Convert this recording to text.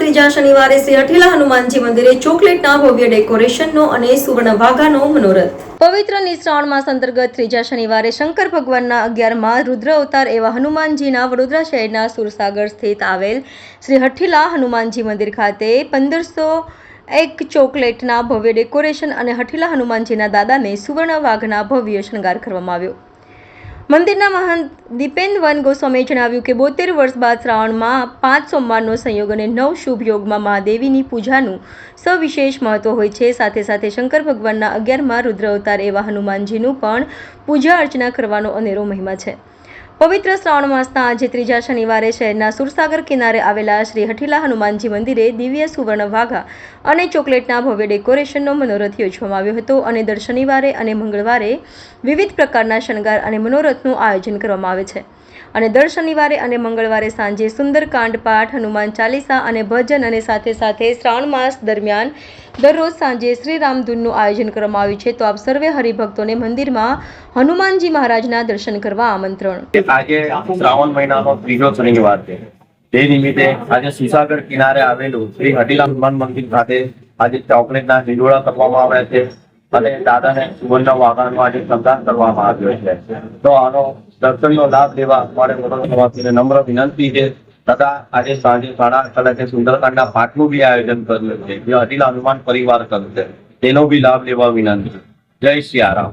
ત્રીજા શનિવારે શ્રી હઠીલા હનુમાનજી મંદિરે ચોકલેટના ભવ્ય ડેકોરેશનનો અને સુવર્ણ વાઘાનો મનોરથ. પવિત્ર નિશ્રાવણ માસ અંતર્ગત ત્રીજા શનિવારે શંકર ભગવાનના અગિયારમાં રુદ્ર અવતાર એવા હનુમાનજીના વડોદરા શહેરના સુરસાગર સ્થિત આવેલ શ્રી હઠીલા હનુમાનજી મંદિર ખાતે પંદરસો એક ચોકલેટના ભવ્ય ડેકોરેશન અને હઠીલા હનુમાનજીના દાદાને સુવર્ણ વાઘના ભવ્ય શણગાર કરવામાં આવ્યો. મંદિરના મહંત દીપેન્દ્રવન ગોસ્વામીએ જણાવ્યું કે બોતેર વર્ષ બાદ શ્રાવણમાં પાંચ સોમવારનો સંયોગ અને નવ શુભ યોગમાં મહાદેવીની પૂજાનું સવિશેષ મહત્વ હોય છે. સાથે સાથે શંકર ભગવાનના અગિયારમાં રુદ્ર અવતાર એવા હનુમાનજીનું પણ પૂજા અર્ચના કરવાનો અનેરો મહિમા છે. પવિત્ર શ્રાવણ માસના આજે ત્રીજા શનિવારે શહેરના સુરસાગર કિનારે આવેલા શ્રી હઠીલા હનુમાનજી મંદિરે દિવ્ય સુવર્ણ વાઘા અને ચોકલેટના ભવ્ય ડેકોરેશનનો મનોરથ યોજવામાં આવ્યો હતો અને દર શનિવારે અને મંગળવારે વિવિધ પ્રકારના શણગાર અને મનોરથનું આયોજન કરવામાં આવે છે. અને દર શનિવારે અને મંગળવારે સાંજે સુંદરકાંડ પાઠ, હનુમાન ચાલીસા અને ભજન અને સાથે સાથે શ્રાવણ માસ દરમિયાન દરરોજ સાંજે શ્રી રામધૂનનું આયોજન કરવામાં આવ્યું છે. તો આપ સર્વે હરિભક્તોને મંદિરમાં હનુમાનજી મહારાજના દર્શન કરવા આમંત્રણ. આજે શ્રાવણ મહિનાનો ત્રીજો શનિવાર છે. તે નિમિત્તે આજે સુસાગર કિનારે આવેલું શ્રી હટીલા હનુમાન મંદિર ખાતે આજે ચોકલેટના હિંડોળા કરવામાં આવ્યા છે. અને દાદાને સુવર્ણ વાહનમાં આજે પ્રદાન કરવામાં આવ્યો છે. તો આનો દર્શન નો લાભ લેવા મારે મોટાભાગને નમ્ર વિનંતી છે. તથા આજે સાંજે સાડા આઠ કલાકે સુંદરકાંડના પાઠનું બી આયોજન કર્યું છે. જે અનિલ હનુમાન પરિવાર કર્યું છે. તેનો બી લાભ લેવા વિનંતી. જય સિયારામ